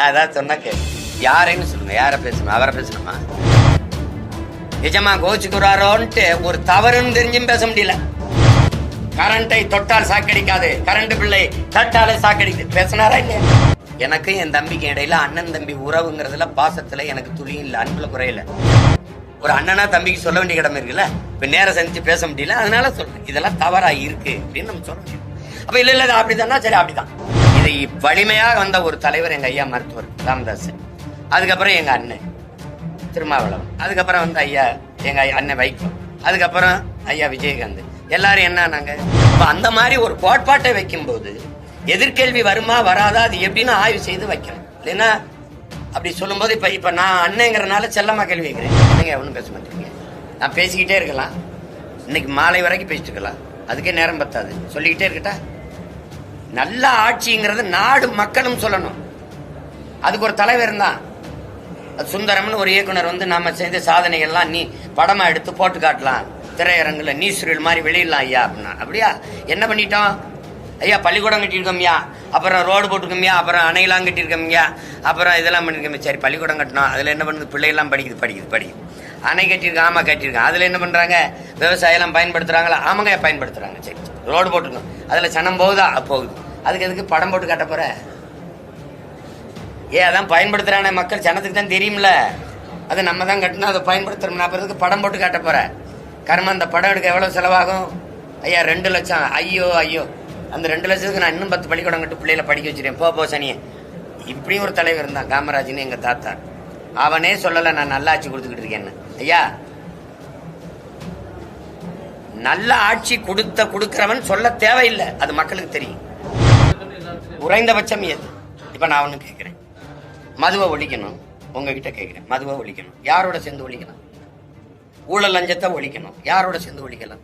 நான் ஏதாவது சொன்னாக்க யாரைன்னு சொல்லுங்க யாரை பேசணும் அவரை பேசணுமா? நிஜமா கோச்சுக்குறாரோன்ட்டு ஒரு தவறுன்னு தெரிஞ்சும் பேச முடியல. கரண்டை தொட்டால் சாக்கடிக்காது. கரண்ட் பிள்ளை தட்டாலே சாக்கடிக்கு பேசினாரா இல்லையா? எனக்கும் என் தம்பிக்கு இடையில அண்ணன் தம்பி உறவுங்கிறதுல பாசத்துல எனக்கு துளியும் இல்ல அன்புல குறையல. ஒரு அண்ணனா தம்பிக்கு சொல்ல வேண்டிய கடமை இருக்குல்ல? இப்ப நேரம் சந்திச்சு பேச முடியல அதனால சொல்றேன். இதெல்லாம் தவறா இருக்கு அப்படின்னு நம்ம சொல்ல முடியும். அப்ப இல்ல இல்ல இது சரி அப்படிதான். இதை வலிமையாக வந்த ஒரு தலைவர் எங்கள் ஐயா மருத்துவர் ராமதாஸ் அதுக்கப்புறம் எங்கள் அண்ணன் திருமாவளவன். அதுக்கப்புறம் வந்து ஐயா எங்கள் ஐயா அண்ணன் வைக்கம். அதுக்கப்புறம் ஐயா விஜயகாந்த். எல்லாரும் என்ன இப்போ அந்த மாதிரி ஒரு கோட்பாட்டை வைக்கும்போது எதிர்கேள்வி வருமா வராதா? அது எப்படின்னு ஆய்வு செய்து வைக்கணும். இல்லைன்னா அப்படி சொல்லும்போது இப்போ இப்போ நான் அண்ணங்கிறனால செல்லமாக கேள்வி வைக்கிறேன் நீங்க ஒன்றும் பேச மாட்டீங்க. நான் பேசிக்கிட்டே இருக்கலாம். இன்னைக்கு மாலை வரைக்கும் பேசிட்டு இருக்கலாம். அதுக்கே நேரம் பத்தாது. சொல்லிக்கிட்டே இருக்கட்டா? நல்ல ஆட்சிங்கிறது நாடு மக்களும் சொல்லணும். அதுக்கு ஒரு தலைவர் தான் சுந்தரம்னு ஒரு இயக்குனர் வந்து நாம செய்த சாதனைகள்லாம் நீ படமா எடுத்து போட்டு காட்டலாம். திரையரங்குல சுருள் மாதிரி வெளியிடலாம் ஐயா அப்படின்னா. அப்படியா? என்ன பண்ணிட்டோம்? ஐயா பள்ளிக்கூடம் கட்டியிருக்கோம்யா. அப்புறம் ரோடு போட்டிருக்கோம்யா. அப்புறம் அணையெல்லாம் கட்டியிருக்கோம்யா. அப்புறம் இதெல்லாம் பண்ணியிருக்கோம். சரி பள்ளிக்கூடம் கட்டணும் அதில் என்ன பண்ணுது? பிள்ளைகள்லாம் படிக்குது படிக்குது படிக்குது. அணை கட்டியிருக்கோம் ஆமாம் கட்டியிருக்கோம். அதில் என்ன பண்ணுறாங்க விவசாயம்லாம் பயன்படுத்துகிறாங்களா ஆமாங்க பயன்படுத்துகிறாங்க சரி சரி. ரோடு போட்டிருக்கோம். அதில் சனம் போகுதா? போகுது. அதுக்கு எதுக்கு படம் போட்டு காட்ட போற? ஏ அதான் பயன்படுத்துறானே மக்கள். ஜனத்துக்கு தான் தெரியும்ல. அது நம்ம தான் கட்டணும் அதை பயன்படுத்துறோம் நான் பிறகு படம் போட்டு காட்ட போறேன் கர்மம் அந்த படம் எடுக்க எவ்வளவு செலவாகும்? ஐயா ரெண்டு லட்சம். ஐயோ ஐயோ. அந்த ரெண்டு லட்சத்துக்கு நான் இன்னும் பத்து பள்ளிக்கூடம் கட்டு பிள்ளைகளை படிக்க வச்சிருக்கேன். போ போ சனியே. இப்படியும் ஒரு தலைவர் இருந்தான். காமராஜ்னு எங்க தாத்தா. அவனே சொல்லலை நான் நல்லாச்சு ஆட்சி கொடுத்துக்கிட்டு இருக்கேன்னு. ஐயா நல்ல ஆட்சி கொடுத்த கொடுக்கிறவன் சொல்ல தேவையில்லை. அது மக்களுக்கு தெரியும். குறைந்தபட்சம் எது? இப்ப நான் ஒண்ணு கேட்கிறேன் மதுவை ஒழிக்கணும். உங்ககிட்ட கேட்கிறேன் மதுவை ஒழிக்கணும். யாரோட சேர்ந்து ஒழிக்கலாம்? ஊழல் லஞ்சத்தை ஒழிக்கணும். யாரோட சேர்ந்து ஒழிக்கலாம்?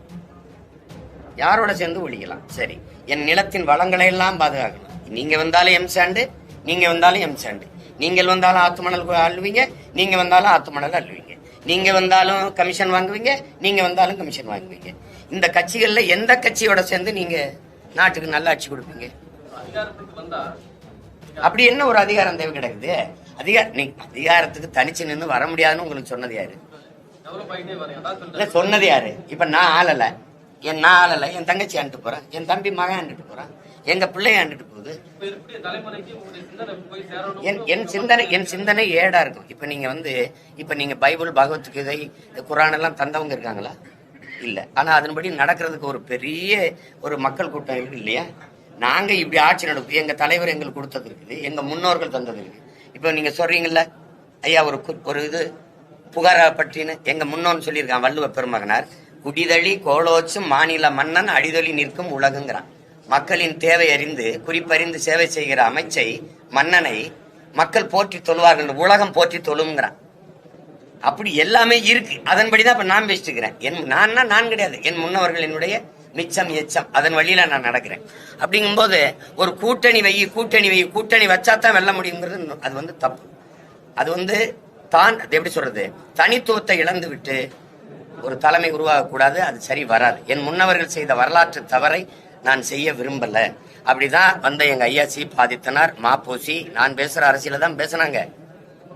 யாரோட சேர்ந்து ஒழிக்கலாம்? சரி. என் நிலத்தின் வளங்களை எல்லாம் பாதுகாக்கணும். நீங்க வந்தாலும் எம் சாண்டு நீங்க வந்தாலும் எம் சாண்டு. நீங்கள் வந்தாலும் ஆத்து மணல் அள்ளுவீங்க நீங்க வந்தாலும் ஆத்து மணல் அள்ளுவீங்க. நீங்க வந்தாலும் கமிஷன் வாங்குவீங்க நீங்க வந்தாலும் கமிஷன் வாங்குவீங்க. இந்த கட்சிகள்ல எந்த கட்சியோட சேர்ந்து நீங்க நாட்டுக்கு நல்ல ஆட்சி கொடுப்பீங்க? அப்படி என்ன ஒரு அதிகாரம் தேவை கிடக்குது அதிகார நீ அதிகாரத்துக்கு தனிச்சு நின்று வர முடியாதுன்னு உங்களுக்கு சொன்னது யாரு? இல்ல சொன்னது யாரு? இப்ப நான் ஆளல. என் நான் ஆளல. என் தங்கச்சி ஆண்டுட்டு போறேன். என் தம்பி மகன் ஆண்டுட்டு போறான். எங்க பிள்ளைய ஆண்டுட்டு போகுது. என் என் சிந்தனை என் சிந்தனை ஏடா இருக்கும். இப்ப நீங்க வந்து இப்ப நீங்க பைபிள் பகவத்கீதை குரான் எல்லாம் தந்தவங்க இருக்காங்களா? இல்லை. ஆனால் அதன்படி நடக்கிறதுக்கு ஒரு பெரிய ஒரு மக்கள் கூட்டம் இருக்குது இல்லையா? நாங்கள் இப்படி ஆட்சி நடப்பு எங்கள் தலைவர் எங்களுக்கு கொடுத்தது இருக்குது. எங்கள் முன்னோர்கள் தந்தது இருக்குது. இப்போ நீங்கள் சொல்கிறீங்கள ஐயா ஒரு ஒரு இது புகாரை பற்றின்னு எங்கள் முன்னோன்னு சொல்லியிருக்கான் வள்ளுவ பெருமகனார். குடிதழி கோலோச்சும் மாநில மன்னன் அடிதொழி நிற்கும் உலகுங்கிறான். மக்களின் தேவை அறிந்து குறிப்பறிந்து சேவை செய்கிற அமைச்சை மன்னனை மக்கள் போற்றி தொழுவார்கள். உலகம் போற்றி தொழுங்கிறான் அப்படி எல்லாமே இருக்கு. அதன்படிதான் இப்போ நான் பேசிட்டு இருக்கிறேன் என் நான்னா நான் கிடையாது. என் முன்னவர்கள் என்னுடைய மிச்சம் எச்சம். அதன் வழியில நான் நடக்கிறேன். அப்படிங்கும்போது ஒரு கூட்டணி வை கூட்டணி வை கூட்டணி வச்சா தான் வெல்ல முடியுங்கிறது அது வந்து தப்பு. அது வந்து தான் அது எப்படி சொல்றது? தனித்துவத்தை இழந்து விட்டு ஒரு தலைமை உருவாகக்கூடாது அது சரி வராது. என் முன்னவர்கள் செய்த வரலாற்று தவறை நான் செய்ய விரும்பல. அப்படிதான் வந்த எங்க ஐயா சி. பாதித்தனார் மாப்போசி நான் பேசுற அரசியல தான் பேசுனாங்க.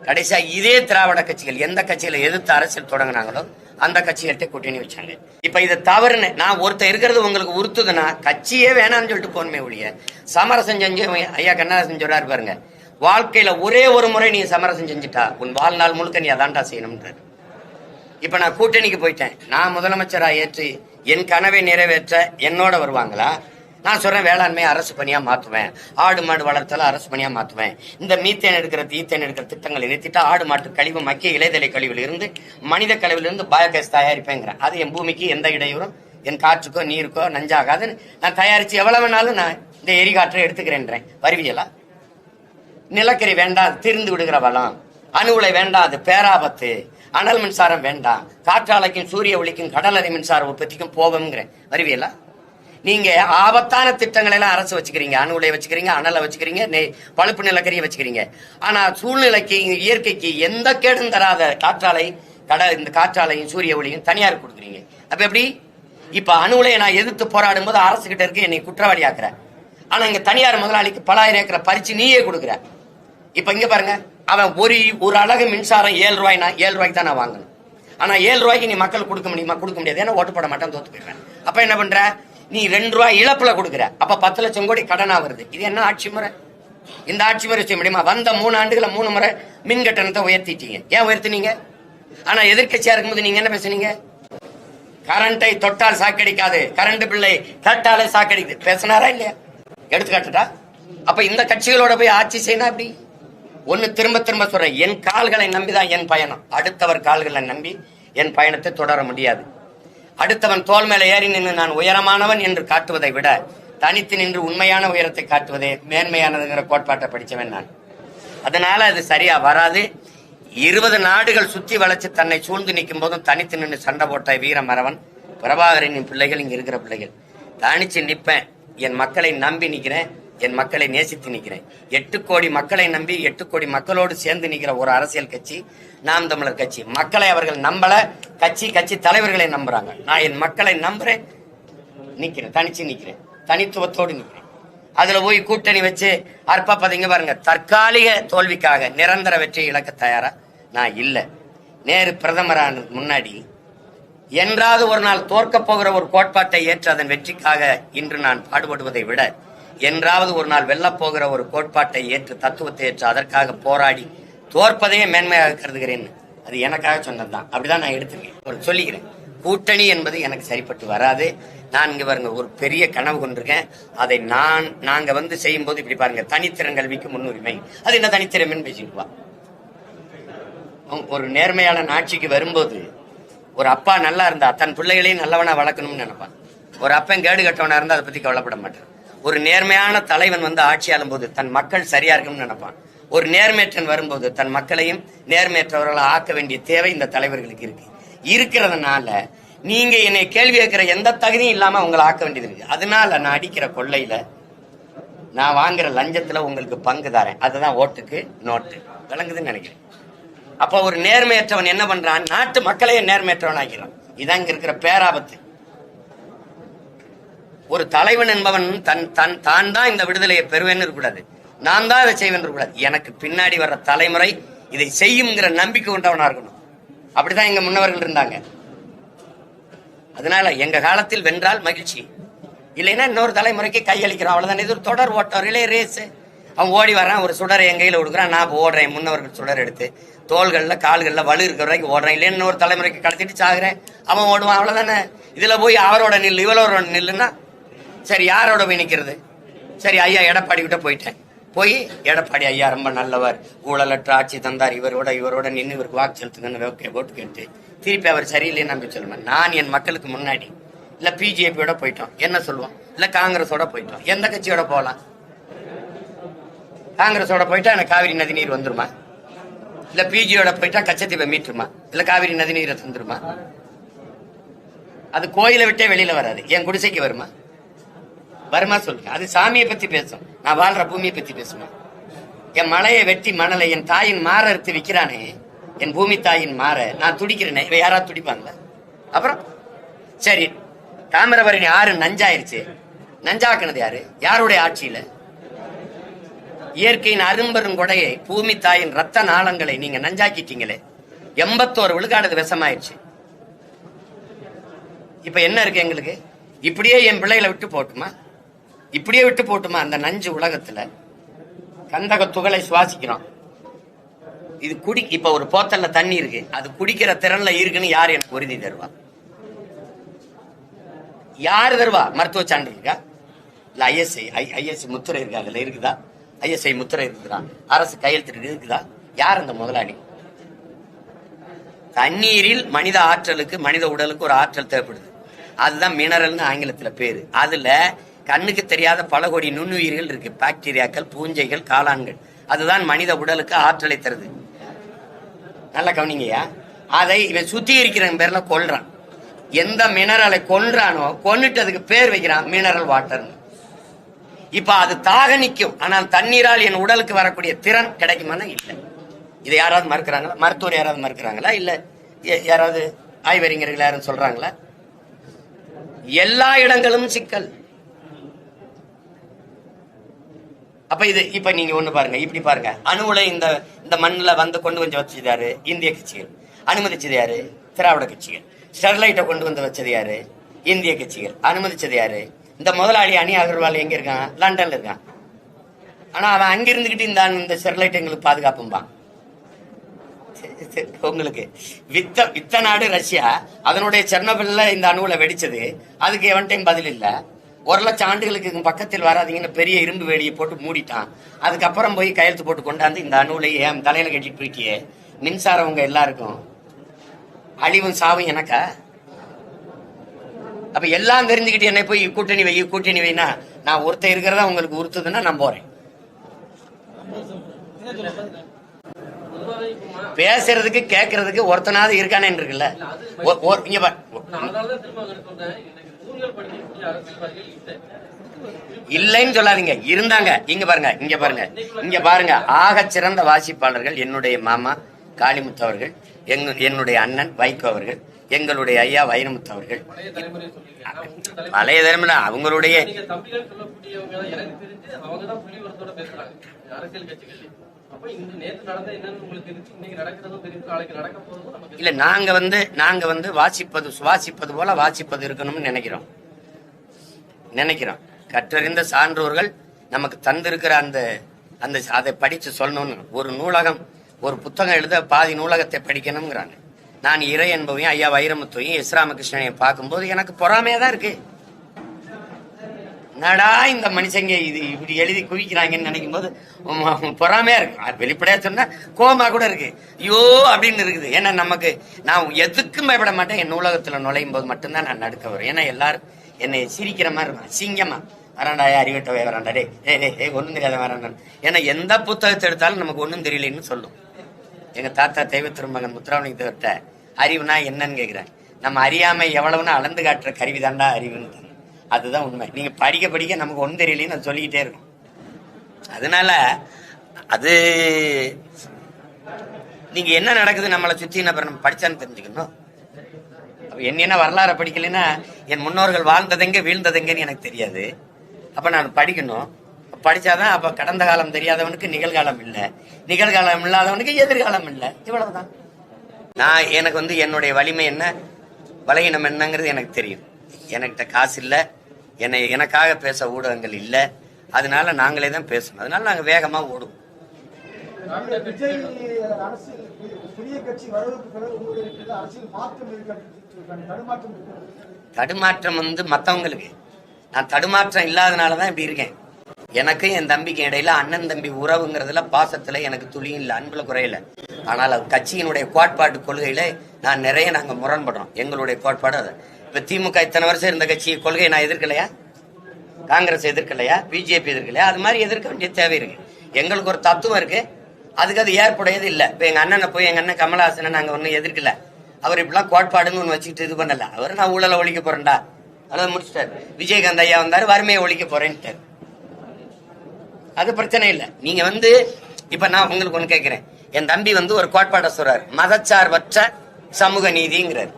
கடைசியா இதே திராவிட கட்சிகள் எந்த கட்சியில எதிர்த்து அரசியல் தொடங்கினாங்களோ அந்த கட்சிகள்கிட்ட கூட்டணி வச்சாங்க. இப்ப இதை தவறுன்னு நான் ஒருத்தர் இருக்கிறது உங்களுக்கு உறுத்துதுன்னா கட்சியே வேணாம்னு சொல்லிட்டு போனமே ஒழிய சமரசம் செஞ்சு ஐயா கண்ணா சொல்றாரு பாருங்க வாழ்க்கையில ஒரே ஒரு முறை நீ சமரசம் செஞ்சுட்டா உன் வாழ்நாள் முழுக்க நீ அதான்டா செய்யணும்ன்றாரு. இப்ப நான் கூட்டணிக்கு போயிட்டேன். நான் முதலமைச்சரா ஏற்றி என் கனவை நிறைவேற்ற என்னோட வருவாங்களா? நான் சொல்றேன் வேளாண்மையை அரசு பணியா மாத்துவேன். ஆடு மாடு வளர்த்தல அரசு பணியா மாத்துவேன். இந்த மீத்தேன் எடுக்கிற ஈத்தேன் எடுக்கிற திட்டங்களை நிறுத்திட்டு ஆடு மாட்டு கழிவு மக்கிய இலைதலை கழிவுல இருந்து மனித கழிவுல இருந்து பயோகேஸ் தயாரிப்பேங்கிறேன். அது என் பூமிக்கு எந்த இடையூறும் என் காற்றுக்கோ நீருக்கோ நஞ்சாகாதுன்னு நான் தயாரிச்சு எவ்வளவு வேணாலும் நான் இந்த எரிகாற்றை எடுத்துக்கிறேன்றேன். வருவியலா நிலக்கரி வேண்டாம் திருந்து விடுகிற வளம். அணு உலை வேண்டாம் அது பேராபத்து. அனல் மின்சாரம் வேண்டாம். காற்றாலைக்கும் சூரிய ஒளிக்கும் கடலறை மின்சார உற்பத்திக்கும் போவோம்ங்கிறேன் வருவியலா நீங்க ஆபத்தான திட்டங்களை எல்லாம் அரசு வச்சுக்கிறீங்க. அணு உலையை வச்சுக்கிறீங்க அனலை வச்சுக்கிறீங்க நெ- பழுப்பு நிலக்கரியை வச்சுக்கிறீங்க. ஆனா சூழ்நிலைக்கு இயற்கைக்கு எந்த கேடும் தராத காற்றாலை கடல் இந்த காற்றாலையும் சூரிய ஒளியும் தனியார் கொடுக்குறீங்க. அப்ப எப்படி? இப்ப அணு உலையை நான் எதிர்த்து போராடும் போது அரசு கிட்ட இருக்கு என்னை குற்றவாளி ஆக்குற. ஆனா இங்க தனியார் முதலாளிக்கு பலாயிரம் ஏக்கரை பறிச்சு நீயே கொடுக்குற. இப்ப இங்க பாருங்க அவன் ஒரு ஒரு அழகு மின்சாரம் ஏழு ரூபாய்னா ஏழு ரூபாய்க்கு தான் நான் வாங்கணும். ஆனா ஏழு ரூபாய்க்கு நீ மக்கள் கொடுக்க முடியுமா? கொடுக்க முடியாது. ஏன்னா ஓட்டு போட மாட்டேன் தோத்து போயிடுறேன். அப்ப என்ன பண்ற? நீ ரெண்டு ரூபாய் இழப்புல கொடுக்குற. அப்ப பத்து லட்சம் கோடி கடனா வருது. இது என்ன ஆட்சி முறை? இந்த ஆட்சி முறை செய்ய முடியுமா? வந்த மூணு ஆண்டுகளை மூணு முறை மின் கட்டணத்தை உயர்த்திட்டீங்க. ஏன் உயர்த்தினீங்க? ஆனா எதிர்கட்சியா இருக்கும்போது நீங்க என்ன பேசுனீங்க? கரண்டை தொட்டால் சாக்கடிக்காது. கரண்ட் பிள்ளை கேட்டாலே சாக்கடிக்குது. பேசினாரா இல்லையா? எடுத்துக்காட்டுட்டா அப்ப இந்த கட்சிகளோட போய் ஆட்சி செய்யணும் அப்படி ஒண்ணு திரும்ப திரும்ப சொல்றேன். என் கால்களை நம்பிதான் என் பயணம். அடுத்தவர் கால்களை நம்பி என் பயணத்தை தொடர முடியாது. அடுத்தவன் தோல் மேல ஏறி நின்று நான் உயரமானவன் என்று காட்டுவதை விட தனித்து நின்று உண்மையான உயரத்தை காட்டுவதே மேன்மையானதுங்கிற கோட்பாட்டை படித்தவன் நான். அதனால அது சரியா வராது. இருபது நாடுகள் சுத்தி வளைச்சு தன்னை சூழ்ந்து நிற்கும் போதும் தனித்து நின்று சண்டை போட்ட வீர மரவன் பிரபாகரனின் பிள்ளைகள் இங்க இருக்கிற பிள்ளைகள். தனிச்சு நிற்பேன். என் மக்களை நம்பி நிற்கிறேன். என் மக்களை நேசித்து நிற்கிறேன். எட்டு கோடி மக்களை நம்பி எட்டு கோடி மக்களோடு சேர்ந்து நிற்கிற ஒரு அரசியல் கட்சி நாம் தமிழர் கட்சி. மக்களை அவர்கள் நம்பல கட்சி கட்சி தலைவர்களை நம்புறாங்க. நான் என் மக்களை நம்புறேன் நிற்கிறேன் தனிச்சு நிற்கிறேன் தனித்துவத்தோடு நிற்கிறேன். அதுல போய் கூட்டணி வச்சு அற்ப பதங்க பாருங்க தற்காலிக தோல்விக்காக நிரந்தர வெற்றி இழக்க தயாரா? நான் இல்லை. நேரு பிரதமரான முன்னாடி என்றாவது ஒரு நாள் தோற்க போகிற ஒரு கோட்பாட்டை ஏற்று அதன் வெற்றிக்காக இன்று நான் பாடுபடுவதை விட என்றாவது ஒரு நாள் வெல்லப் போகிற ஒரு கோட்பாட்டை ஏற்று தத்துவத்தை ஏற்று அதற்காக போராடி தோற்பதையே மேன்மையாக கருதுகிறேன். அது எனக்காக சொன்னது தான் அப்படிதான் நான் எடுத்துருக்கேன். ஒரு சொல்லிக்கிறேன். கூட்டணி என்பது எனக்கு சரிப்பட்டு வராது. நான் இங்கே பாருங்க ஒரு பெரிய கனவு கொண்டிருக்கேன். அதை நான் நாங்கள் வந்து செய்யும்போது இப்படி பாருங்க தனித்திறன் கல்விக்கு முன்னுரிமை. அது என்ன தனித்திறமைன்னு பேசிட்டு வா. ஒரு நேர்மையாளன் ஆட்சிக்கு வரும்போது ஒரு அப்பா நல்லா இருந்தா தன் பிள்ளைகளையும் நல்லவனா வளர்க்கணும்னு நினைப்பான். ஒரு அப்பன் கேடு கட்டவனா இருந்தா அதை பத்தி கவலைப்பட மாட்டேன். ஒரு நேர்மையான தலைவன் வந்து ஆட்சியாளும் போது தன் மக்கள் சரியா இருக்கும்னு நினைப்பான். ஒரு நேர்மையற்றன் வரும்போது தன் மக்களையும் நேர்மையற்றவர்களை ஆக்க வேண்டிய தேவை இந்த தலைவர்களுக்கு இருக்கு. இருக்கிறதுனால நீங்க என்னை கேள்வி கேட்கிற எந்த தகுதியும் இல்லாம உங்களை ஆக்க வேண்டியது இருக்கு. அதனால நான் அடிக்கிற கொள்ளையில நான் வாங்குற லஞ்சத்துல உங்களுக்கு பங்கு தரேன். அதுதான் ஓட்டுக்கு நோட்டு. விளங்குதுன்னு நினைக்கிறேன். அப்ப ஒரு நேர்மையற்றவன் என்ன பண்றான்? நாட்டு மக்களையே நேர்மையற்றவன் ஆகிறான் இதான் இங்க இருக்கிற பேராபத்து. ஒரு தலைவன் என்பவன் தன் தன் தான் தான் இந்த விடுதலையை பெறுவேன்னு இருக்கக்கூடாது. நான் தான் இதை செய்வேன் இருக்கக்கூடாது. எனக்கு பின்னாடி வர்ற தலைமுறை இதை செய்யுங்கிற நம்பிக்கை கொண்டவனா இருக்கணும். அப்படிதான் எங்க முன்னவர்கள் இருந்தாங்க. அதனால எங்க காலத்தில் வென்றால் மகிழ்ச்சி. இல்லைன்னா இன்னொரு தலைமுறைக்கு கையளிக்கிறோம். அவ்வளவுதான். இது ஒரு தொடர் ஓட்டம். Relay race. அவன் ஓடி வரான் ஒரு சுடரை என் கையில் கொடுக்குறான் நான் ஓடுறேன். முன்னவர்கள் சுடர் எடுத்து தோள்களில் கால்களில் வலு இருக்கிற வரைக்கும் ஓடுறேன். இல்லைன்னு இன்னொரு தலைமுறைக்கு கடத்திட்டு சாகுறேன். அவன் ஓடுவான். அவ்வளோதானே இதில் போய் அவரோட நில் இவளோட நில்லுன்னா சரி யாரோட போய் நிற்கிறது சரி ஐயா எடப்பாடி கிட்ட போயிட்டேன். போய் எடப்பாடி ஐயா ரொம்ப நல்லவர். ஊழலற்ற ஆட்சி தந்தார். இவரோட இவரோட நின்று இவருக்கு வாக்கு செலுத்துங்கன்னு ஓகே ஓட்டு கேட்டு. திருப்பி அவர் சரியில்லைன்னு நம்பி சொல்லுவேன் நான் என் மக்களுக்கு முன்னாடி இல்லை பிஜேபியோட போயிட்டோம். என்ன சொல்லுவோம்? இல்லை காங்கிரஸோட போயிட்டோம். எந்த கட்சியோட போகலாம் காங்கிரஸோட போயிட்டா எனக்கு காவிரி நதி நீர் வந்துருமா? இல்ல பிஜியோட போயிட்டா கச்சத்தீவை மீட்டுருமா? இல்ல காவிரி நதி நீரை தந்துருமா? அது கோயிலை விட்டே வெளியில வராது. என் குடிசைக்கு வருமா? வருமா சொல்லுங்க. அது சாமியை பத்தி பேசும். நான் வாழ்ற பூமியை பத்தி பேசணும் என் மலையை வெட்டி மணலை என் தாயின் மாற அறுத்து விற்கிறானே என் பூமி தாயின் மாற நான் துடிக்கிறேனே. இவ யாராவது துடிப்பாங்களா? அப்புறம்? சரி. தாமிரபரணி ஆறு நஞ்சாயிருச்சு. நஞ்சாக்குனது யாரு? யாருடைய ஆட்சியில? இயற்கையின் அரும்பெரும் கொடையை பூமி தாயின் ரத்த நாளங்களை நீங்க நஞ்சாக்கிட்டீங்களே. எண்பத்தோரு விழுக்காடு விஷமாயிருச்சு. இப்ப என்ன இருக்கு எங்களுக்கு? இப்படியே என் பிள்ளைகளை விட்டு போட்டுமா இப்படியே விட்டு போட்டுமா அந்த நஞ்சு உலகத்துல? கந்தக துகளை சுவாசிக்கிறோம். இது குடி இப்ப ஒரு போத்தல்ல தண்ணி இருக்கு. அது குடிக்கிற திறன்ல இருக்குன்னு யார் எனக்கு உறுதி தருவா? யார் தருவா? மருத்துவ சான்று இருக்கா? இல்ல ஐஎஸ்ஐ ஐஎஸ்ஐ முத்திரை இருக்கா? அதுல இருக்குதா? ஐஎஸ்ஐ முத்திரை இருக்குதா? அரசு கையெழுத்து இருக்குதா? யார் அந்த முதலாளி? தண்ணீரில் மனித ஆற்றலுக்கு மனித உடலுக்கு ஒரு ஆற்றல் தேவைப்படுது. அதுதான் மினரல்னு ஆங்கிலத்துல பேரு. அதுல கண்ணுக்கு தெரியாத பல கோடி நுண்ணுயிர்கள் இருக்கு. பாக்டீரியாக்கள் பூஞ்சைகள் காளான்கள். அதுதான் மனித உடலுக்கு ஆற்றலை தருது. நல்லா கவனிங்கய்யா? அதை இவன் சுத்தி இருக்கிற பேர்ல கொள்றான் எந்த மினரலை கொன்றானோ கொன்னுட்டு அதுக்கு பேர் வைக்கிறான் மினரல் வாட்டர்னு. இப்ப அது தாக நிற்கும் ஆனால் தண்ணீரால் என் உடலுக்கு வரக்கூடிய திறன் கிடைக்குமானா இல்லை. இதை யாராவது மறுக்கிறாங்களா? மருத்துவர் யாராவது மறுக்கிறாங்களா? இல்ல யாராவது ஆய்வறிஞர்கள் யாரும் சொல்றாங்களா? எல்லா இடங்களும் சிக்கல். அப்ப இது இப்ப நீங்க ஒண்ணு பாருங்க இப்படி பாருங்க. அணுவுல இந்த இந்த மண்ணில் வந்து கொண்டு வந்து வச்சது யாரு? இந்திய கட்சிகள். அனுமதிச்சது யாரு? திராவிட கட்சிகள். ஸ்டெர்லைட்டை கொண்டு வந்து வச்சது யாரு? இந்திய கட்சிகள். அனுமதிச்சது யாரு? இந்த முதலாளி அணி அகர்வால் எங்க இருக்கான்? லண்டன்ல இருக்கான். ஆனா அவன் அங்க இருந்துகிட்டு இந்த இந்த ஸ்டெர்லைட் எங்களுக்கு பாதுகாப்பும்பான். சரி, சரி, உங்களுக்கு. வித்த வித்த நாடு ரஷ்யா. அதனுடைய செர்னபில்ல இந்த அணுவில் வெடிச்சது. அதுக்கு எவன்டையும் பதில் இல்லை. ஒரு லட்சம் ஆண்டுகளுக்கு பக்கத்தில் வராதீங்கன்னு பெரிய இரும்பு வேலியை போட்டு மூடிட்டான். அதுக்கப்புறம் போய் கையெழுத்து போட்டு கொண்டாந்து இந்த அணுவுல என் தலையில கட்டிட்டு போயிட்டியே? மின்சாரம் உங்க எல்லாருக்கும். அழிவும் சாவும் எனக்கா? அப்ப எல்லாம் தெரிஞ்சுக்கிட்டு என்னை போய் கூட்டணி வை கூட்டணி வைனா நான் ஒருத்தன் இருக்கிறதா உங்களுக்கு உறுத்துதுன்னா நான் போறேன். பேசுறதுக்கு கேட்கறதுக்கு ஒருத்தனாவது இருக்கானே இருக்குல்ல. ஒ- ஒரு- இங்க இல்லைன்னு சொல்லாதீங்க. இருந்தாங்க. இங்க பாருங்க இங்க பாருங்க. இங்க பாருங்க. ஆக சிறந்த வாசிப்பாளர்கள் என்னுடைய மாமா காளிமுத்து அவர்கள் என்னுடைய அண்ணன் வைகோ அவர்கள். எங்களுடைய ஐயா வைரமுத்து அவர்கள். பழைய தலைமுறை அவங்களுடைய இல்ல நாங்க வந்து நாங்க வந்து வாசிப்பது சுவாசிப்பது போல வாசிப்பது இருக்கணும்னு நினைக்கிறோம். நினைக்கிறோம். கற்றறிந்த சான்றோர்கள் நமக்கு தந்திருக்கிற அந்த அந்த அதை படிச்சு சொல்லணும்னு ஒரு நூலகம் ஒரு புத்தகம் எழுத பாதி நூலகத்தை படிக்கணுங்கிறாங்க நான் இறை என்பவையும் ஐயா வைரமுத்துவையும் எஸ் ராமகிருஷ்ணனையும் பார்க்கும்போது எனக்கு பொறாமையா தான் இருக்கு. என்னடா இந்த மனுஷங்க இது இப்படி எழுதி குவிக்கிறாங்கன்னு நினைக்கும் போது உம், பொறாமையா இருக்கும் வெளிப்படையா சொன்னா கோமா கூட இருக்கு. ஐயோ அப்படின்னு இருக்குது. ஏன்னா நமக்கு நான் எதுக்கும் பயப்பட மாட்டேன். என் நூலகத்துல நுழையும் போது மட்டும்தான் நான் நடுக்க வரும். ஏன்னா எல்லாரும் என்னை சிரிக்கிற மாதிரி இருக்கும். சிங்கமா வராண்டா அறிவிட்டவே வராண்டா டே ஏ ஒன்றும் தெரியாத வராண்டான் ஏன்னா எந்த புத்தகத்தை எடுத்தாலும் நமக்கு ஒன்றும் தெரியலன்னு சொல்லும். எங்க தாத்தா தெய்வ திருமகன் முத்துராமலிங்கத்தை அறிவுனா என்னன்னு கேக்குறேன் நம்ம அறியாமை எவ்வளவுன்னு அளந்து காட்டுற கருவி தாண்டா அறிவுன்னு அதுதான் உண்மை. நீங்க படிக்க படிக்க நமக்கு ஒன்றும் தெரியலன்னு நான் சொல்லிக்கிட்டே இருக்கும். அதனால அது நீங்க என்ன நடக்குது நம்மளை சுத்தி அப்புறம் நம்ம படிச்சான்னு தெரிஞ்சுக்கணும். என்னென்ன என்ன வரலாறு படிக்கலைன்னா என் முன்னோர்கள் வாழ்ந்ததெங்க வீழ்ந்ததெங்கன்னு எனக்கு தெரியாது. அப்போ நான் படிக்கணும். படிச்சாதான் அப்ப கடந்த காலம் தெரியாதவனுக்கு நிகழ்காலம் இல்ல. நிகழ்காலம் இல்லாதவனுக்கு எதிர்காலம் இல்ல. இவ்வளவுதான். நான் எனக்கு வந்து என்னுடைய வலிமை என்ன? பலகீனம் என்னங்கிறது எனக்கு தெரியும். என்கிட்ட காசு இல்ல. என்னை எனக்காக பேச ஊடகங்கள் இல்ல. அதனால நாங்களே தான் பேசணும். அதனால நாங்க வேகமா ஓடுவோம். தடுமாற்றம் வந்து மத்தவங்களுக்கு. நான் தடுமாற்றம் இல்லாதனால தான் இப்படி இருக்கேன். எனக்கும் என் தம்பிக்கு இடையில அண்ணன் தம்பி உறவுங்கிறதுல பாசத்துல எனக்கு துளியும் இல்லை அன்புல குறையில ஆனால் அது கட்சியினுடைய கோட்பாட்டு கொள்கையில நான் நிறைய நாங்க முரண்படுறோம். எங்களுடைய கோட்பாடு அது. இப்ப திமுக இத்தனை வருஷம் இருந்த கட்சி கொள்கையை நான் எதிர்க்கலையா? காங்கிரஸ் எதிர்க்கலையா? பிஜேபி எதிர்க்கலையா? அது மாதிரி எதிர்க்க வேண்டிய தேவை இருக்கு. எங்களுக்கு ஒரு தத்துவம் இருக்கு. அதுக்கு அது ஏற்புடையது இல்லை. இப்ப எங்க அண்ணனை போய் எங்க அண்ணன் கமலஹாசனை நாங்க ஒன்னும் எதிர்க்கல. அவர் இப்படிலாம் கோட்பாடுன்னு ஒன்று வச்சுக்கிட்டு இது பண்ணல. அவர் நான் ஊழலை ஒழிக்க போறேன்டா. அவ்வளவு முடிச்சிட்டாரு. விஜயகாந்த் ஐயா வந்தாரு வறுமையை ஒழிக்க போறேன்ட்டாரு. அது பிரச்சனை இல்லை. நீங்க வந்து இப்ப நான் உங்களுக்கு ஒண்ணு கேட்கிறேன் என் தம்பி வந்து ஒரு கோட்பாட்டை சொல்றாரு. மதச்சார்பற்ற சமூக நீதிங்கிறார்.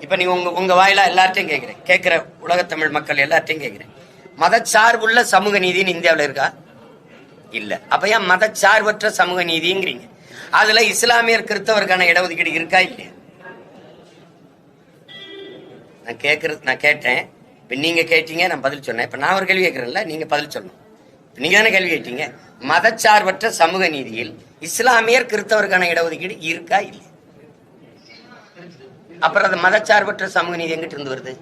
இப்ப நீங்க உங்க உங்க வாயிலா எல்லார்ட்டையும் கேட்கிறேன் கேட்கிற உலகத்தமிழ் மக்கள் எல்லார்ட்டையும் கேட்கிறேன் மதச்சார்புள்ள சமூக நீதின்னு இந்தியாவில் இருக்கா? இல்ல. அப்ப ஏன் மதச்சார்பற்ற சமூக நீதிங்கிறீங்க? அதுல இஸ்லாமியர் கிறிஸ்தவருக்கான இடஒதுக்கீடு இருக்கா இல்லையா? நான் கேட்கறது நான் கேட்டேன். இப்ப நீங்க கேட்டீங்க நான் பதில் சொன்னேன். இப்ப நான் ஒரு கேள்வி கேட்கறேன்ல நீங்க பதில் சொல்லணும் நீங்க தானே கேள்வி கேட்டீங்க? மதச்சார்பற்ற சமூக நீதியில் இஸ்லாமியர் கிறிஸ்தவருக்கான இடஒதுக்கீடு இருக்கா இல்லையா அப்புறம் அது மதச்சார்பற்ற சமூக நீதி எங்கிட்ட இருந்து வருது?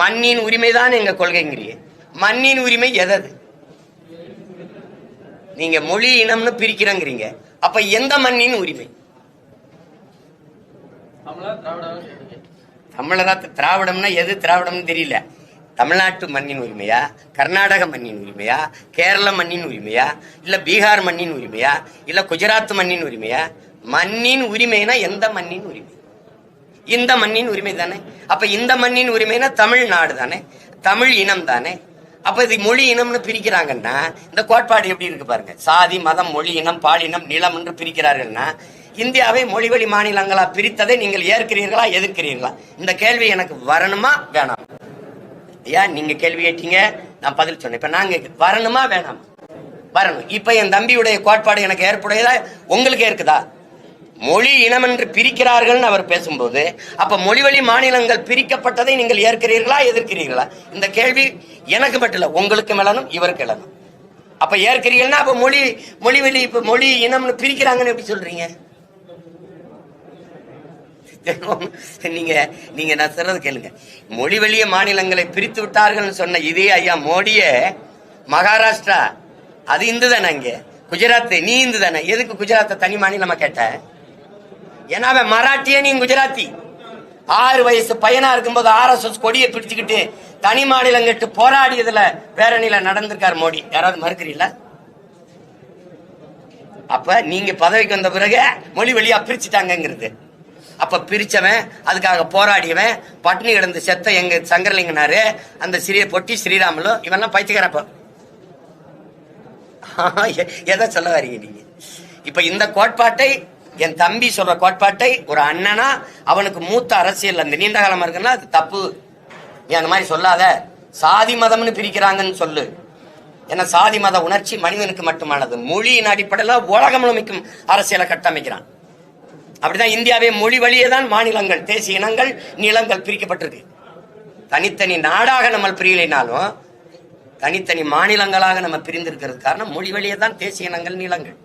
மண்ணின் உரிமை தான் எங்க கொள்கைங்கிறீங்க. மண்ணின் உரிமை எதது? நீங்க மொழி இனம்னு பிரிக்கிறங்கிறீங்க. அப்ப எந்த மண்ணின் உரிமை? தமிழரா திராவிடம்னா எது? திராவிடம்னு தெரியல. தமிழ்நாட்டு மண்ணின் உரிமையா? கர்நாடக மண்ணின் உரிமையா? கேரள மண்ணின் உரிமையா? இல்ல பீகார் மண்ணின் உரிமையா? இல்ல குஜராத் மண்ணின் உரிமையா? மண்ணின் உரிமைனா எந்த மண்ணின் உரிமை? இந்த மண்ணின் உரிமை தானே. அப்ப இந்த மண்ணின் உரிமைனா தமிழ்நாடு தானே. தமிழ் இனம் தானே. அப்ப இது மொழி இனம்னு பிரிக்கிறாங்கன்னா இந்த கோட்பாடு எப்படி இருக்கு பாருங்க. சாதி மதம் மொழி இனம் பாலினம் நிலம் என்று பிரிக்கிறார்கள்னா இந்தியாவை மொழிவழி மாநிலங்களா பிரித்ததை நீங்கள் ஏற்கிறீர்களா எதிர்க்கிறீர்களா? இந்த கேள்வி எனக்கு வரணுமா வேணாம்? ஐயா நீங்க கேள்வி கேட்டீங்க? நான் பதில் சொன்னேன். இப்ப நாங்க வரணுமா வேணாம்? வரணும். இப்ப என் தம்பியுடைய கோட்பாடு எனக்கு ஏற்புடையதா? உங்களுக்கு இருக்குதா மொழி இனம் என்று பிரிக்கிறார்கள் அவர் பேசும்போது அப்ப மொழிவழி மாநிலங்கள் பிரிக்கப்பட்டதை நீங்கள் ஏற்கிறீர்களா எதிர்க்கிறீர்களா? இந்த கேள்வி எனக்கு மட்டும் இல்ல உங்களுக்கு மேலனும் இவருக்கு எழணும் அப்ப ஏற்கிறீர்கள்னா அப்ப மொழி மொழி வழி இப்ப மொழி இனம்னு பிரிக்கிறாங்கன்னு எப்படி சொல்றீங்க? நீங்க நீங்க நான் சொல்றது கேளுங்க. மொழி வழிய மாநிலங்களை பிரித்து விட்டார்கள் சொன்ன இதே ஐயா மோடிய மகாராஷ்டிரா அது இந்து தானே அங்கே. குஜராத் நீ இந்து தானே. எதுக்கு குஜராத்தை தனி மாநிலமா கேட்ட? ஏன்னா அவன் மராட்டிய நீ குஜராத்தி. ஆறு வயசு பையனா இருக்கும்போது ஆர்எஸ்எஸ் கொடியை பிடிச்சுக்கிட்டு தனி மாநிலம் கட்டு போராடியதுல பேரணியில நடந்திருக்கார் மோடி. யாராவது மறுக்கிறீங்களா அப்ப நீங்க பதவிக்கு வந்த பிறகு மொழி வழியா பிரிச்சுட்டாங்கங்கிறது. அப்ப பிரிச்சவன் அதுக்காக போராடியவன் பட்னி கிடந்து செத்த எங்க சங்கரலிங்கனாரு அந்த சிறிய பொட்டி ஸ்ரீராமலும் இவெல்லாம் பைத்தியக்காரப்ப எதை சொல்ல வரீங்க நீங்க? இப்ப இந்த கோட்பாட்டை என் தம்பி சொல்ற கோட்பாட்டை ஒரு அண்ணனா அவனுக்கு மூத்த அரசியல் அந்த நீண்ட காலமா இருக்குன்னா அது தப்பு. நீ அந்த மாதிரி சொல்லாத. சாதி மதம்னு பிரிக்கிறாங்கன்னு சொல்லு. ஏன்னா சாதி மத உணர்ச்சி மனிதனுக்கு மட்டுமானது. மொழியின் அடிப்படையில் உலகம் முழுமைக்கும் அரசியலை கட்டமைக்கிறான். அப்படிதான் இந்தியாவே மொழி வழியே தான் மாநிலங்கள் தேசிய இனங்கள் நிலங்கள் பிரிக்கப்பட்டிருக்கு. தனித்தனி நாடாக நம்ம பிரியலைனாலும் தனித்தனி மாநிலங்களாக நம்ம பிரிந்திருக்கிறது காரணம் மொழி வழியே தான் தேசிய இனங்கள் நிலங்கள்.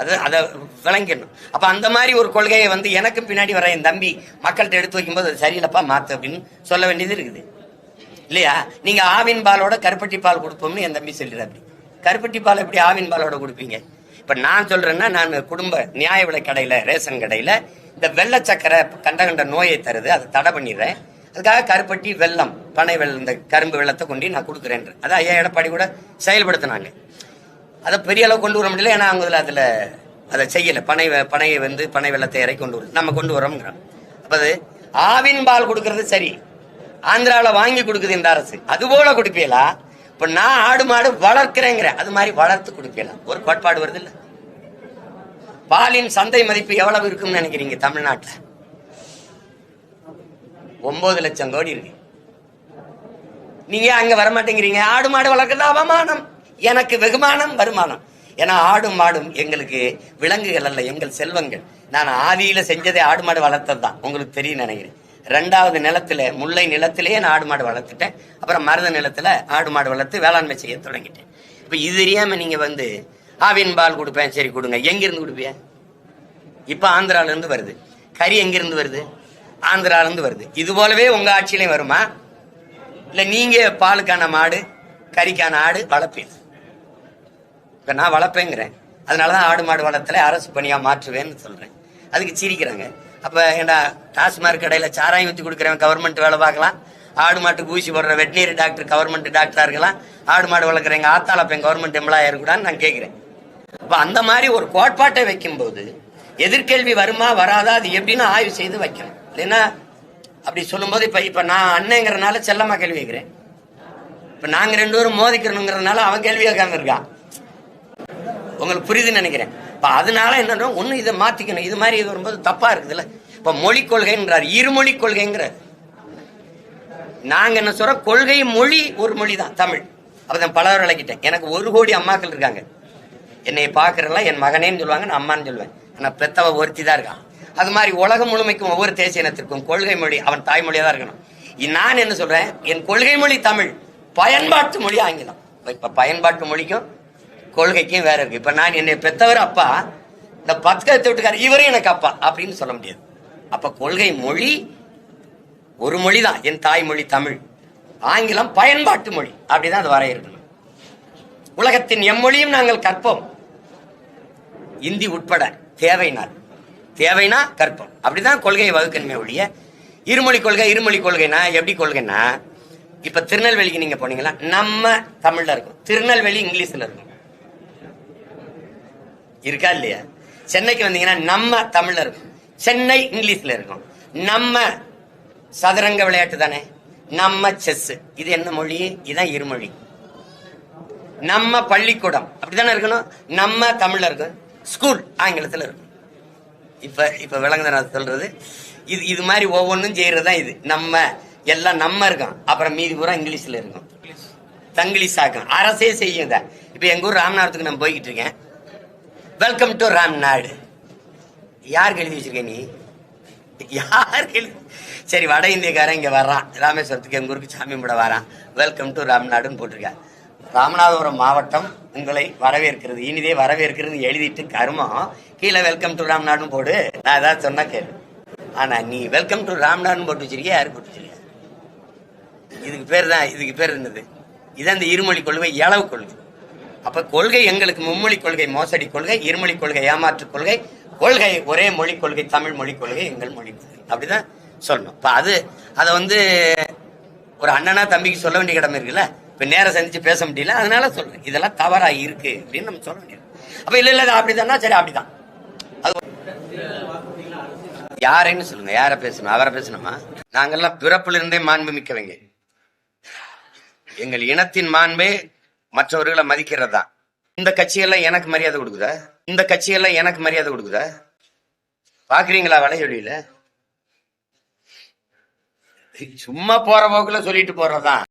அது அதை விளங்கிடணும். அப்போ அந்த மாதிரி ஒரு கொள்கையை வந்து எனக்கு பின்னாடி வர என் தம்பி மக்கள்கிட்ட எடுத்து வைக்கும்போது அது சரியில்லப்பா மாத்து அப்படின்னு சொல்ல வேண்டியது இருக்குது. இல்லையா? நீங்கள் ஆவின் பாலோட கருப்பட்டி பால் கொடுப்போம்னு என் தம்பி சொல்லிடுறாப்படி கருப்பட்டி பால் எப்படி ஆவின் பாலோட கொடுப்பீங்க? இப்ப நான் சொல்றேன்னா நான் குடும்ப நியாய விலை கடையில ரேஷன் கடையில இந்த வெள்ளை சக்கரை கண்ட கண்ட நோயை தருது அதை தடை பண்ணிடுறேன். அதுக்காக கருப்பட்டி வெள்ளம் பனை வெள்ளம் இந்த கரும்பு வெள்ளத்தை கொண்டு நான் கொடுக்குறேன். அதை ஐயா எடப்பாடி கூட செயல்படுத்தினாங்க. அதை பெரிய அளவு கொண்டு வர முடியல ஏன்னா அவங்க அதில் அதுல அதை செய்யல. பனை பனையை வந்து பனை வெள்ளத்தை இறக்கி கொண்டு வரும் நம்ம கொண்டு வரோம்ங்கிறோம் அப்ப அது ஆவின் பால் கொடுக்கறது சரி. ஆந்திராவில் வாங்கி கொடுக்குது இந்த அரசு. அது போல கொடுப்பீங்களா? இப்ப நான் ஆடு மாடு வளர்க்கிறேங்கிற அது மாதிரி வளர்த்து கொடுக்கலாம். ஒரு கோட்பாடு வருது இல்ல? பாலின் சந்தை மதிப்பு எவ்வளவு இருக்கும்னு நினைக்கிறீங்க தமிழ்நாட்டில்? ஒன்பது லட்சம் கோடி இருக்கு. நீங்க அங்க வர மாட்டேங்கிறீங்க ஆடு மாடு வளர்க்கறது அவமானம். எனக்கு வெகுமானம் வருமானம். ஏன்னா ஆடும் மாடும் எங்களுக்கு விலங்குகள் அல்ல எங்கள் செல்வங்கள். நான் ஆதியில செஞ்சதே ஆடு மாடு வளர்த்தது தான் உங்களுக்கு தெரியும் நினைக்கிறேன். ரெண்டாவது நிலத்துல முல்லை நிலத்திலேயே நான் ஆடு மாடு வளர்த்துட்டேன். அப்புறம் மருத நிலத்துல ஆடு மாடு வளர்த்து வேளாண்மை செய்ய தொடங்கிட்டேன். இப்போ இது தெரியாம நீங்க வந்து ஆவின் பால் கொடுப்பேன் சரி கொடுங்க. எங்கிருந்து கொடுப்பிய? இப்போ ஆந்திரால இருந்து வருது. கறி எங்கிருந்து வருது? ஆந்திரால இருந்து வருது. இது போலவே உங்க ஆட்சியிலையும் வருமா? இல்லை நீங்க பாலுக்கான மாடு கறிக்கான ஆடு வளர்ப்பீங்க. இப்போ நான் வளர்ப்பேங்கிறேன். அதனால தான் ஆடு மாடு வளர்த்தல அரசு பணியாக மாற்றுவேன்னு சொல்கிறேன் அதுக்கு சிரிக்கிறாங்க. அப்ப ஏண்டா டாஸ்மார்க் கடையில சாராயம் ஊத்தி கொடுக்குறவன் கவர்மெண்ட் வேலை பார்க்கலாம். ஆடு மாட்டுக்கு ஊசி போடுற வெட்டினரி டாக்டர் கவர்மெண்ட் டாக்டரா இருக்கலாம். ஆடு மாடு வளர்க்குறவங்க ஆத்தால பெண் கவர்மெண்ட் எம்ப்ளாயா இருக்கக்கூடாதுன்னு நான் கேட்கிறேன் அப்ப அந்த மாதிரி ஒரு கோட்பாட்டை வைக்கும்போது எதிர்கேள்வி வருமா வராதா அது எப்படின்னு ஆய்வு செய்து வைக்கணும். இல்லைன்னா அப்படி சொல்லும்போது இப்ப இப்ப நான் அண்ணங்கிறனால செல்லமா கேள்வி கேட்கிறேன் இப்ப நாங்க ரெண்டு பேரும் மோதிக்கிறோங்கிறதுனால அவன் கேள்வி கேட்காம இருக்கான். உங்களுக்கு புரியுதுன்னு நினைக்கிறேன். இப்போ அதனால என்னன்னா ஒன்று இதை மாற்றிக்கணும் இது மாதிரி இது வரும்போது தப்பா இருக்குதுல்ல? இப்போ மொழி கொள்கைன்றார். இருமொழி கொள்கைங்கிறார். நாங்கள் என்ன சொல்கிறோம் கொள்கை மொழி ஒரு மொழி தான் தமிழ். அப்பதான் பலர் விளக்கிட்டேன். எனக்கு ஒரு கோடி அம்மாக்கள் இருக்காங்க. என்னை பார்க்குறலாம் என் மகனேன்னு சொல்லுவாங்க நான் அம்மான்னு சொல்லுவேன். ஆனால் பெத்தவ ஒருத்தி தான் இருக்கான். அது மாதிரி உலகம் முழுமைக்கும் ஒவ்வொரு தேசிய இனத்திற்கும் கொள்கை மொழி அவன் தாய்மொழியாக தான் இருக்கணும் நான் என்ன சொல்கிறேன் என் கொள்கை மொழி தமிழ். பயன்பாட்டு மொழி ஆங்கிலம். இப்போ பயன்பாட்டு மொழிக்கும் கொள்கைக்கும் வேற இருக்கு. இப்ப நான் என்னை பெத்தவர் அப்பா இந்த பத்து விட்டுக்காரு இவரும் எனக்கு அப்பா அப்படின்னு சொல்ல முடியாது. அப்ப கொள்கை மொழி ஒரு மொழி தான் என் தாய்மொழி தமிழ். ஆங்கிலம் பயன்பாட்டு மொழி. அப்படிதான் அது வரையறுக்கணும். உலகத்தின் எம்மொழியும் நாங்கள் கற்போம். இந்தி உட்பட தேவைனால் தேவைனா கற்போம். அப்படிதான் கொள்கையை வகுக்கணுமே ஒழிய இருமொழி கொள்கை இருமொழி கொள்கைனா எப்படி கொள்கைன்னா இப்ப திருநெல்வேலிக்கு நீங்க போனீங்களா நம்ம தமிழ்ல இருக்கும். திருநெல்வேலி இங்கிலீஷ்ல இருக்கும். இருக்கா இல்லையா? சென்னைக்கு வந்தீங்கன்னா நம்ம தமிழ்ல இருக்கும். சென்னை இங்கிலீஷ்ல இருக்கும். நம்ம சதுரங்க விளையாட்டு தானே? நம்ம செஸ். இது என்ன மொழி? இதுதான் இருமொழி. நம்ம பள்ளிக்கூடம். அப்படிதானே இருக்கணும்? நம்ம தமிழ்ல இருக்கும். ஸ்கூல் ஆங்கிலத்துல இருக்கும். இப்ப இப்ப விளங்குதான் நான் சொல்றது இது இது மாதிரி ஒவ்வொன்றும் செய்யறது தான் இது. நம்ம எல்லாம் நம்ம இருக்கோம். அப்புறம் மீதி பூரா இங்கிலீஷ்ல இருக்கும். தங்கிலீஷ் ஆக்கும் அரசே செய்யுங்க இப்ப எங்க ஊர் ராமநாதத்துக்கு நான் போய்கிட்டு இருக்கேன். வெல்கம் டு ராம்நாடு யாருக்கு எழுதி வச்சிருக்க நீ? யாருக்கு எழுதி சரி வட இந்தியக்காரன் இங்கே வர்றான். ராமேஸ்வரத்துக்கு எங்கள் ஊருக்கு சாமி கும்பிட வரான். வெல்கம் டு ராம்நாடுன்னு போட்டிருக்கேன் ராமநாதபுரம் மாவட்டம் உங்களை வரவேற்கிறது. இனிதே வரவேற்கிறது எழுதிட்டு கருமம். கீழே வெல்கம் டு ராம்நாடுன்னு போடு. நான் ஏதாவது சொன்னா கேளு. ஆனால் நீ வெல்கம் டு ராம்நாடுன்னு போட்டு வச்சிருக்கியா? யாரு போட்டு வச்சிருக்கியா? இதுக்கு பேர் தான் இதுக்கு பேர் என்னது? இதான் இந்த இருமொழி கொள்கை இளவு கொள்கை. அப்ப கொள்கை எங்களுக்கு மும்மொழி கொள்கை மோசடி கொள்கை இருமொழி கொள்கை ஏமாற்று கொள்கை கொள்கை ஒரே மொழி கொள்கை தமிழ் மொழி கொள்கை எங்கள் மொழி கொள்கை. அப்படிதான் சொல்லணும். இப்ப அது அதை வந்து ஒரு அண்ணனா தம்பிக்கு சொல்ல வேண்டிய கடமை இருக்குல்ல? இப்ப நேரம் சந்திச்சு பேச முடியல அதனால சொல்றேன். இதெல்லாம் தவறா இருக்கு அப்படின்னு நம்ம சொல்ல வேண்டியது. அப்ப இல்ல இல்ல அது அப்படிதான்னா சரி அப்படிதான். அது யாரைன்னு சொல்லுங்க. யார பேசணும்? அவரை பேசணுமா? நாங்கெல்லாம் பிறப்புல இருந்தே மாண்பு மிக்கவங்க எங்கள் இனத்தின் மாண்பே மற்றவர்களை மதிக்கிறதா? இந்த கட்சியெல்லாம் எனக்கு மரியாதை கொடுக்குதா? இந்த கட்சியெல்லாம் எனக்கு மரியாதை கொடுக்குதா? பாக்குறீங்களா வலையொலியில சும்மா போற போக்குல சொல்லிட்டு போறதுதான்